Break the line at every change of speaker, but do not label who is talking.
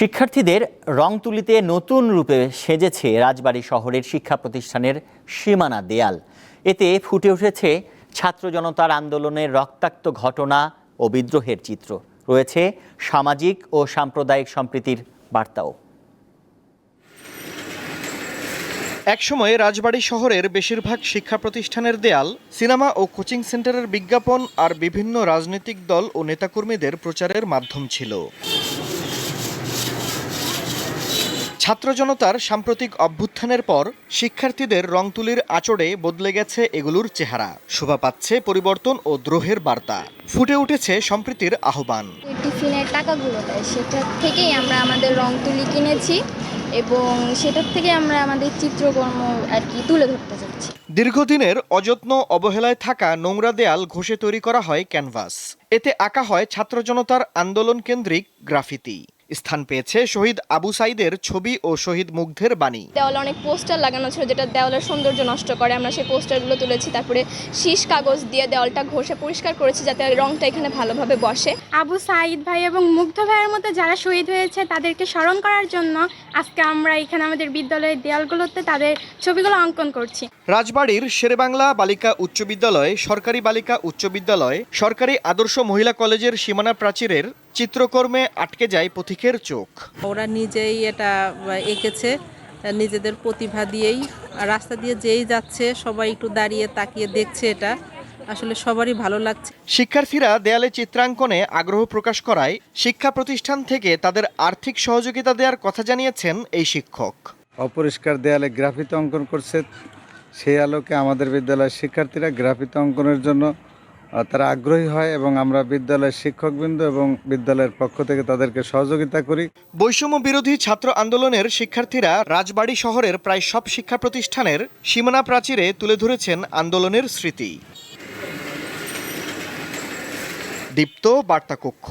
শিক্ষার্থীদের রং তুলিতে নতুন রূপে সেজেছে রাজবাড়ী শহরের শিক্ষা প্রতিষ্ঠানের সীমানা দেয়াল। এতে ফুটে উঠেছে ছাত্র জনতার আন্দোলনের রক্তাক্ত ঘটনা ও বিদ্রোহের চিত্র। রয়েছে সামাজিক ও সাম্প্রদায়িক সম্প্রীতির বার্তাও।
একসময় রাজবাড়ী শহরের বেশিরভাগ শিক্ষা প্রতিষ্ঠানের দেয়াল সিনেমা ও কোচিং সেন্টারের বিজ্ঞাপন আর বিভিন্ন রাজনৈতিক দল ও নেতাকর্মীদের প্রচারের মাধ্যম ছিল। ছাত্র জনতার সাম্প্রতিক অভ্যুত্থানের পর শিক্ষার্থীদের রং তুলির আচড়ে বদলে গেছে এগুলোর চেহারা। শোভা পাচ্ছে পরিবর্তন ও দ্রোহের বার্তা। ফুটে উঠেছে সম্প্রীতির আহ্বান।
টিফিনের টাকাগুলো দেয় সেটার থেকেই আমরা আমাদের রং তুলি কিনেছি এবং সেটার থেকে আমরা আমাদের চিত্রকর্ম আর কি তুলে ধরতে চাচ্ছি।
দীর্ঘদিনের অযত্ন অবহেলায় থাকা নোংরা দেয়াল ঘষে তৈরি করা হয় ক্যানভাস। এতে আঁকা হয় ছাত্র জনতার আন্দোলন কেন্দ্রিক গ্রাফিতি। স্থান পেয়েছে শহীদ আবু সাইদের ছবি ও শহীদ মুগ্ধের বাণী।
দেওয়ালে অনেক পোস্টার লাগানো ছিল যেটা দেওয়ালের সৌন্দর্য নষ্ট করে। আমরা সেই পোস্টারগুলো তুলেছি তারপরে শীষ কাগজ দিয়ে দেওয়ালটা ঘষে পরিষ্কার করেছি যাতে রংটা এখানে ভালোভাবে বসে।
আবু সাইদ ভাই এবং মুগ্ধ ভাইয়ের মতো যারা শহীদ হয়েছে তাদেরকে স্মরণ করার জন্য আজকে আমরা এখানে আমাদের বিদ্যালয়ের দেয়ালগুলোতে তাদের ছবিগুলো অঙ্কন করছি।
রাজবাড়ীর শেরেবাংলা বালিকা উচ্চ বিদ্যালয় সরকারি বালিকা উচ্চ বিদ্যালয় সরকারি আদর্শ মহিলা কলেজের সীমানা প্রাচীরের চিত্রকর্মে আটকে যায় পথিকের চোখ।
ওরা নিজেই এটা এঁকেছে নিজেদের প্রতিভা দিয়েই। রাস্তা দিয়ে যেই যাচ্ছে সবাই একটু দাঁড়িয়ে তাকিয়ে দেখছে এটা। আসলে সবারই ভালো লাগছে।
শিক্ষার্থীরা দেয়ালে চিত্রাঙ্কনে আগ্রহ প্রকাশ করায় শিক্ষা প্রতিষ্ঠান থেকে তাদের আর্থিক সহযোগিতা দেওয়ার কথা জানিয়েছেন এই শিক্ষক।
অপরিষ্কার দেয়ালে গ্রাফিতি অঙ্কন করছে সেই আলোকে আমাদের বিদ্যালয়ের শিক্ষার্থীরা গ্রাফিতি অঙ্কনের জন্য তারা আগ্রহী হয় এবং আমরা বিদ্যালয়ের শিক্ষকবৃন্দ এবং বিদ্যালয়ের পক্ষ থেকে তাদেরকে সহযোগিতা করি।
বৈষম্য বিরোধী ছাত্র আন্দোলনের শিক্ষার্থীরা রাজবাড়ী শহরের প্রায় সব শিক্ষা প্রতিষ্ঠানের সীমানা প্রাচীরে তুলে ধরেছেন আন্দোলনের স্মৃতি। দীপ্ত বার্তা কক্ষ